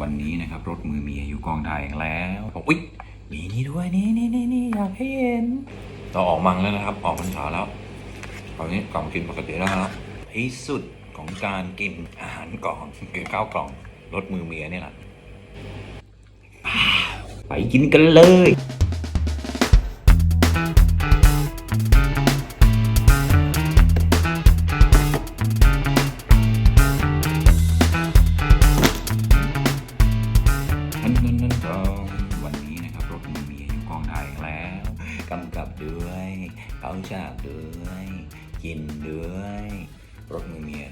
วันนี้นะครับรถมือเมียอยู่กองถ่ายแล้วบอกอุ๊ยมีนี่ด้วยนี่นี่นี่นี่อยากให้เห็นเราออกมังแล้วนะครับ ออกพรรษาแล้วตอนนี้กล่องกินปกติแล้วครับที่สุดของการกินอาหารกล่องกินข้าวกล่องรถมือเมียเนี่ยแหละไปกินกันเลย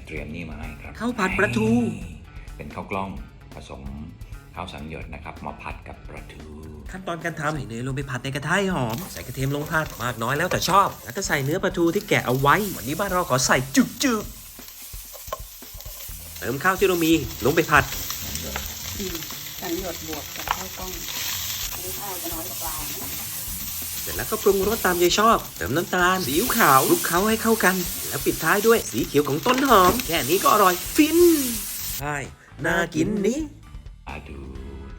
เมียเตรียมนี่มาให้ครับข้าวผัดปลาทู เป็นข้าวกล้องผสมข้าวสังหยดนะครับ มาผัดกับปลาทูขั้นตอนการทำใส่เนยลงไปผัดในกระทะให้หอม ใส่กระเทียมลงผัดมากน้อยแล้วแต่ชอบ แล้วก็ใส่เนื้อปลาทูที่แกะเอาไว้ วันนี้บ้านเราขอใส่จุกจุกเติมข้าวที่เรามีลงไปผัดอืมสังหยดบวกกับข้าวกล้องอันนี้ข้าวจะน้อยกว่าปลานะเส ร็จแล้วก็ปรุงรสตามใจชอบ เติมน้ำตาลซีอิ๊วขาวคลุกเคล้าให้เข้ากัน แล้วปิดท้ายด้วยสีเขียวของต้นหอม แค่นี้ก็อร่อยฟินใช่น่ากินนี้มาดู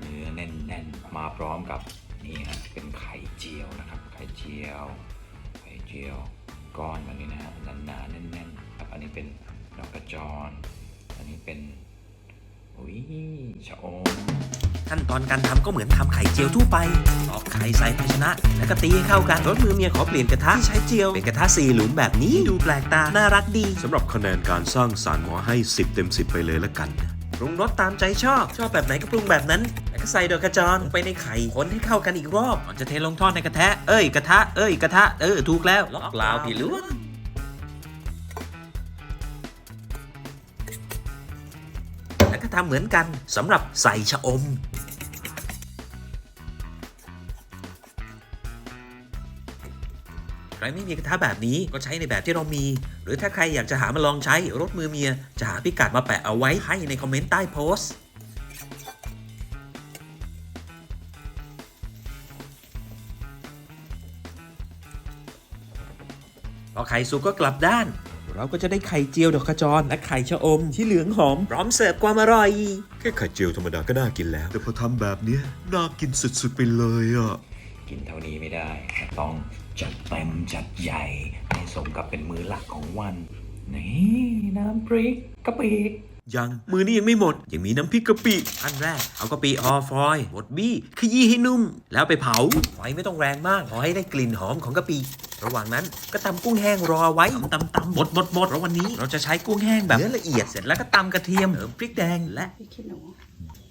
เนื้อแน่นๆ มาพร้อมกับนี่ฮะเป็นไข่เจียวนะครับ ไข่เจียว ไข่เจียว ก้อนแบบนี้นะฮะหนาๆแน่นๆครับอันนี้เป็นดอกกระจร อันนี้เป็น อุ้ยชะอมขั้นตอนการทำก็เหมือนทำไข่เจียวทั่วไปตอกไข่ใส่ภาชนะ แล้วก็ตีให้เข้ากันรถมือเมียขอเปลี่ยนกระทะที่ใช้เจียว เป็นกระทะสี่หลุมแบบนี้ดูแปลกตา น่ารักดีสำหรับคะแนนการสร้างสารรค์ขอให้ 10 เต็ม 10 ไปเลยละกันปรุงรสตามใจชอบ ชอบแบบไหนก็ปรุงแบบนั้น แล้วก็ใส่ดอกกระจรลงไปในไข่คนให้เข้ากันอีกรอบก่อนจะเทลงทอดในกระทะเอ้ยกระทะเอ้ยกระทะเออถูกแล้วล็อกลาวพี่ล้วนำเหมือนกันสำหรับใส่ชะอม ใครไม่มีกระทะแบบนี้ก็ใช้ในแบบที่เรามี หรือถ้าใครอยากจะหามาลองใช้รถมือเมีย จะหาพิกัดมาแปะเอาไว้ให้ในคอมเมนต์ใต้โพสต์พอไข่สุกก็กลับด้าน เราก็จะได้ไข่เจียวดอกขจรและไข่ชะอม ที่เหลืองหอมพร้อมเสิร์ฟความอร่อย แค่ไข่เจียวธรรมดาก็น่ากินแล้ว แต่พอทำแบบเนี้ยน่ากินสุดๆไปเลยอะ กินเท่านี้ไม่ได้ ต้องจัดเต็มจัดใหญ่ให้สมกับเป็นมื้อหลักของวัน นี่น้ำพริกกะปิ ยังมือนี้ยังไม่หมด ยังมีน้ำพริกกะปิอันแรก เอากะปิห่อฟอยล์บดบี้ขยี้ให้นุ่ม แล้วไปเผาไฟไม่ต้องแรงมากพอให้ได้กลิ่นหอมของกะปิระหว่างนั้นก็ตำกุ้งแห้งรอไว้ตำตำบดบดบดเพราะวันนี้เราจะใช้กุ้งแห้งแบบเนื้อละเอียดเสร็จแล้วก็ตำกระเทียมเติมพริกแดงและพี่ขี้หนู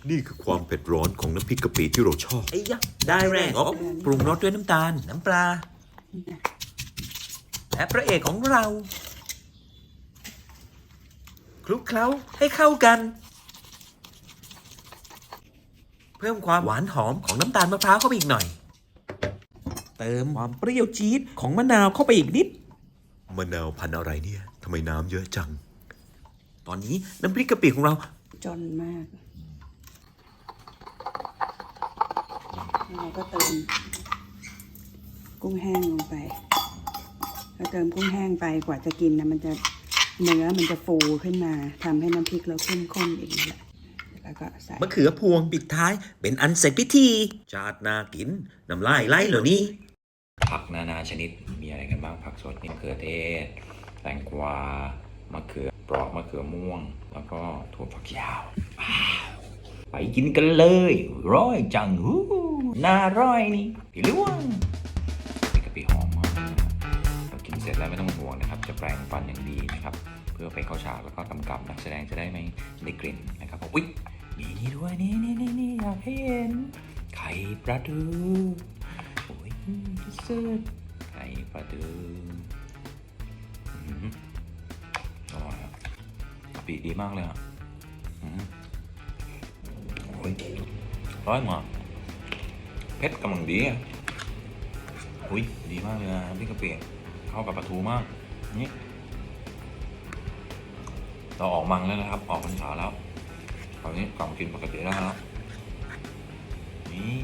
นี่คือความเผ็ดร้อนของน้ำพริกกะปิที่เราชอบไอ้ยะได้แรงอบปรุงรสด้วยน้ำตาลน้ำปลา และพระเอกของเราค ลุกเคล้าให้เข้ากัน เพิ่มความหวานหอมของน้ำตาลมะพร้าวเข้าไปอีกหน่อย เติมความเปรี้ยวจี๊ดของมะนาวเข้าไปอีกนิด มะนาวพันธุ์อะไรเนี่ยทำไมน้ำเยอะจัง ตอนนี้น้ำพริกกะปิของเรา จนมากแล้วเราก็เติมกุ้งแห้งลงไปแล้วเติมกุ้งแห้งไปกว่าจะกินนะมันจะ เนื้อมันจะฟูขึ้นมาทำให้น้ำพริกเราเข้มข้นอีกแหละแล้วก็ใส่มะเขือพวงปิดท้ายเป็นอันเสร็จพิธี จาดนากินน้ำลายไหลเหล่านี้ ผักนานาชนิดมีอะไรกันบ้างผักสดนี่มะเขือเทศ แตงกวามะเขือเปราะมะเขือม่วง แล้วก็ถั่วฝักยาวว้าวไปกินกันเลยร้อยจังหูน่าร้อยนี่พี่ล้วงนี่กะปิหอมมากนะครับเรากินเสร็จแล้วไม่ต้องห่วงนะครับ จะแปรงฟันอย่างดีนะครับ เพื่อไปเข้าฉากแล้วก็กำกับนักแสดงจะได้ไม่ได้กลิ่นนะครับอุ๊ยมีนี่ด้วยนี่นี่นี่นี่อยากให้เห็นไข่ปลาทูโอ้ยพิเศษไข่ปลาดืออื้อหืออร่อยอะกะปิดีมากเลยอะโอ้ยร้อยมากเผ็ดกำลังดีอะอุ้ยดีมากเลยนะพี่กะปิเข้ากับปลาทูมาก นี่เราออกมังแล้วนะครับ ออกพรรษาแล้วตอนนี้กลับมากินปกติได้แล้วนี่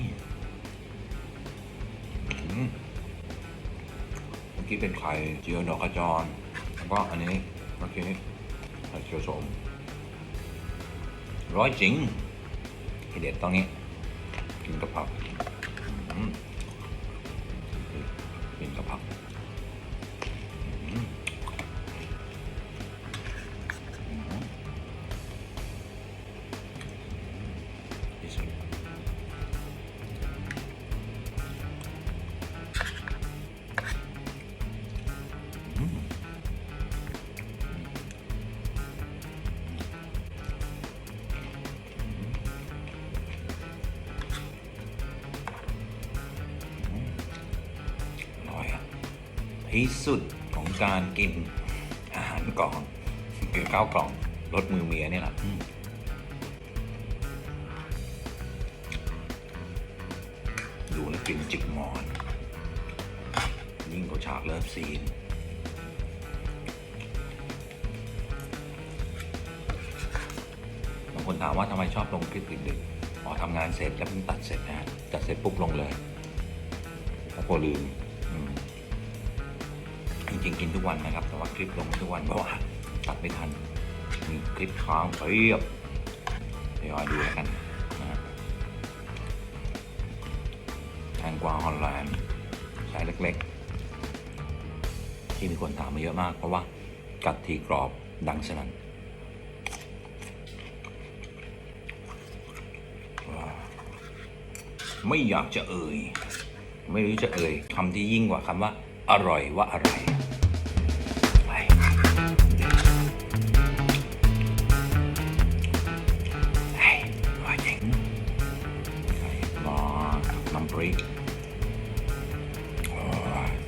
เมื่อกี้เป็นไข่เจียวดอกกระจรแล้วก็อันนี้เมื่อกี้ไข่เจียวสมร้อยจริงเด็ดตรงนี้กินกะเพราอืมกินกะเพรา ที่สุดของการกินอาหารกล่องคือข้าวกล่องรสมือเมียเนี่ยแหละดูแลกลินจิกหมอน ยิ่งกว่าฉากเลิฟซีนบางคนถามว่าทำไมชอบลงคลิปดึกๆอ๋อทำงานเสร็จแล้วเพิ่งตัดเสร็จนะตัดเสร็จปุ๊บลงเลยแล้วก็ลืม ริงๆกินทุกวันนะครับ แต่ว่าคลิปลงทุกวันเพราะว่าตัดไม่ทัน มีคลิปค้างเพียบเดี๋ยวดูแล้วกันนะฮะแตงกวาฮอลแลนด์สายเล็กๆ ที่มีคนถามมาเยอะมาก เพราะว่ากัดทีกรอบดังสนั่นไม่อยากจะเอ่ย ไม่รู้จะเอ่ยคำที่ยิ่งกว่าคำว่า อร่อยว่าอะไร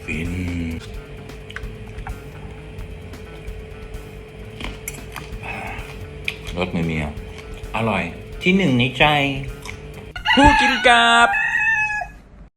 ฟินรสมือเมียอร่อยที่หนึ่งในใจ ผู้กินกับ